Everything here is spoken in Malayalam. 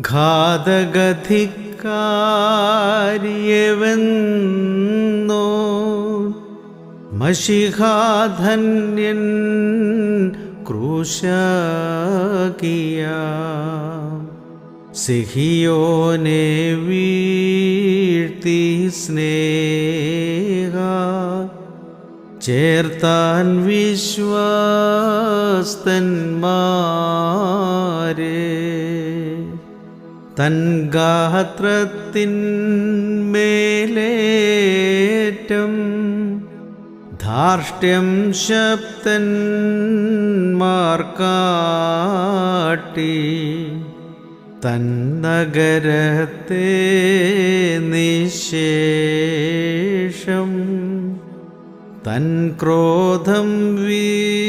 ഘാതഗധിക്കാരിയവെന്നോ മഷിഹാധന്യൻ ക്രൂശകിയ. സിഹിയോനെ വീഴ്ത്തി സ്നേഹ. ചേർത്താൻ വിശ്വസ്തന്മാരെ. തൻ ഗാത്രത്തിന്മേലേറ്റം ധാർഷ്ട്യം ശബ്ദൻ മാർക്കാട്ടി തൻ നഗരത്തെ നിശേഷം തൻ ക്രോധം വിധ്വംസിച്ചു.